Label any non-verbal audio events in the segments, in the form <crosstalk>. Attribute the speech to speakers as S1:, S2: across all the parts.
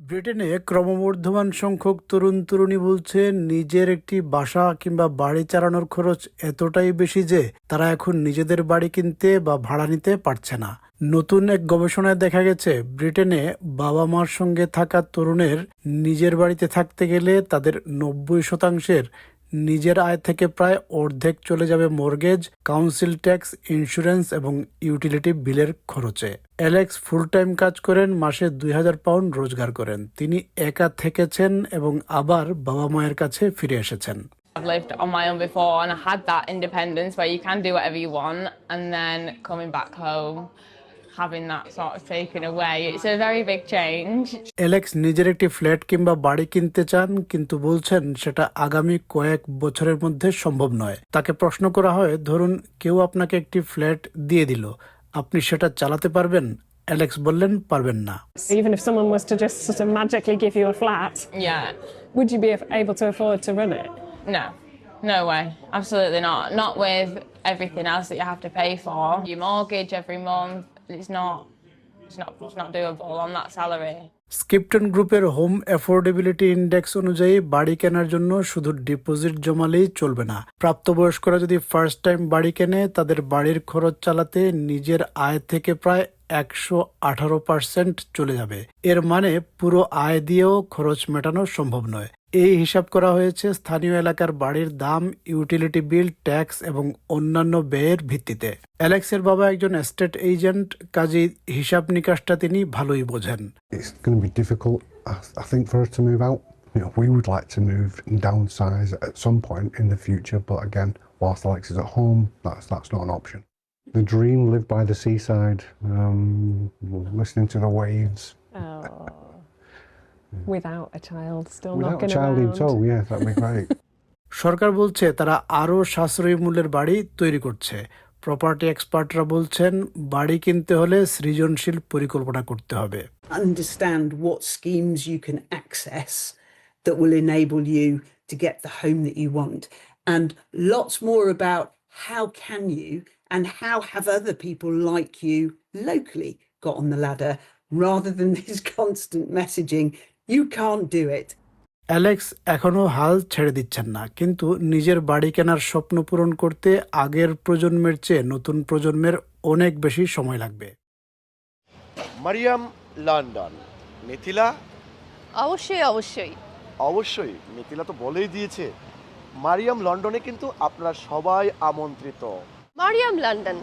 S1: ব্রিটেনে ক্রমবর্ধমান সংখ্যক তরুণ তরুণী বলছে নিজের একটি বাসা কিংবা বাড়ি চালানোর খরচ এতটাই বেশি যে তারা এখন নিজেদের বাড়ি কিনতে বা ভাড়া নিতে পারছে না। নতুন এক গবেষণায় দেখা গেছে, ব্রিটেনে বাবা মার সঙ্গে থাকা তরুণের নিজের বাড়িতে থাকতে গেলে তাদের নব্বই শতাংশের নিজের আয় থেকে প্রায় অর্ধেক চলে যাবে মর্গেজ কাউন্সিল ট্যাক্স ইন্স্যুরেন্স এবং ইউটিলিটি বিলের খরচে। অ্যালেক্স ফুল টাইম কাজ করেন, মাসে দুই হাজার পাউন্ড রোজগার করেন। তিনি একা থেকেছেন এবং আবার বাবা মায়ের কাছে ফিরে এসেছেন।
S2: I've lived on my own before and I had that independence where you can do whatever you want and then coming back home having that sort of taken away. It's a very big change.
S1: Alex নিজের একটি flat কিংবা বাড়ি কিনতে চান কিন্তু বলছেন সেটা আগামী কয়েক বছরের মধ্যে সম্ভব নয় তাকে প্রশ্ন করা হয় ধরুন কেউ আপনাকে একটি ফ্ল্যাট দিয়ে দিল আপনি সেটা চালাতে পারবেন অ্যালেক্স বললেন পারবেন না
S3: Even if someone was to just sort of magically give you a flat,
S2: Yeah.
S3: would you be able to afford to run it?
S2: No. No way. Absolutely not. Not with everything else that you have to pay for. Your mortgage every month. It's not it's not it's not doable on that salary.
S1: স্কিপটন গ্রুপের home affordability index অনুযায়ী বাড়ি কেনার জন্য শুধু deposit জমালেই চলবে না। প্রাপ্তবয়স্করা যদি first time বাড়ি কেনে, তাদের বাড়ির খরচ চালাতে নিজের আয় থেকে প্রায় একশো আঠারো পার্সেন্ট চলে যাবে। এর মানে পুরো আয় দিয়েও খরচ মেটানো সম্ভব নয়। এই হিসাব করা হয়েছে স্থানীয় এলাকার বাড়ির দাম ইউটিলিটি বিল ট্যাক্স এবং অন্যান্য ব্যয়ের ভিত্তিতে অ্যালেক্সের বাবা একজন এস্টেট এজেন্ট কাজী হিসাব নিকাশটা তিনি ভালোই বোঝেন.
S4: You know, we would like to move and downsize at some point in the future, but again, whilst Alex is at home, that's that's not an option. The dream lived by the seaside, um, listening to the waves,
S3: Oh. Without a child still
S4: without a
S3: knocking
S4: child in
S3: around.
S4: tow. Yeah, that'd be great. <laughs>
S1: সরকার বলছে তারা আরও সাশ্রয়ী মূল্যের বাড়ি তৈরি করছে property এক্সপার্টরা বলছেন বাড়ি কিনতে হলে সৃজনশীল পরিকল্পনা করতে হবে
S5: understand what schemes you can access that will enable you to get the home that you want and lots more about how can you and how have other people like you locally got on the ladder rather than <laughs> this constant messaging you can't do it.
S1: Alex এখনও হাল ছেড়ে দিচ্ছেন না কিন্তু নিজের বাড়ি কেনার স্বপ্ন পূরণ করতে আগের প্রজন্মের চেয়ে নতুন প্রজন্মের অনেক বেশি সময় লাগবে।
S6: মারিয়াম লন্ডন মিথিলা?
S7: অবশ্যই অবশ্যই।
S6: অবশ্যই মিথিলা তো বলেই দিয়েছে। মারিয়াম লন্ডনে কিন্তু আপনারা সবাই আমন্ত্রিত।
S7: মারিয়াম লন্ডন।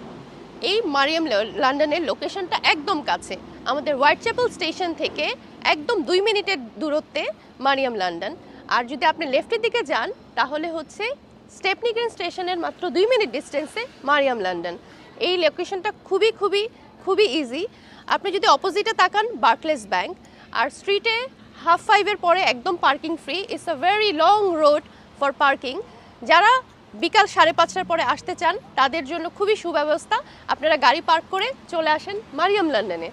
S7: এই মারিয়াম লন্ডনের লোকেশনটা একদম কাছে। আমাদের হোয়াইট চ্যাপেল স্টেশন থেকে একদম দুই মিনিটের দূরত্বে মারিয়াম লন্ডন। আর যদি আপনি লেফটের দিকে যান, তাহলে হচ্ছে স্টেপনিগ্রেন স্টেশনের মাত্র দুই মিনিট ডিস্টেন্সে মারিয়াম লন্ডন। এই লোকেশনটা খুবই খুবই খুবই ইজি আপনি যদি অপোজিটে তাকান বার্কলেস ব্যাংক আর স্ট্রিটে হাফ ফাইভের পরে একদম parking free it's a very long road for parking যারা বিকাল সাড়ে পাঁচটার পরে আসতে চান, তাদের জন্য খুবই সুব্যবস্থা। আপনারা গাড়ি পার্ক করে চলে আসেন মারিয়াম লন্ডনে।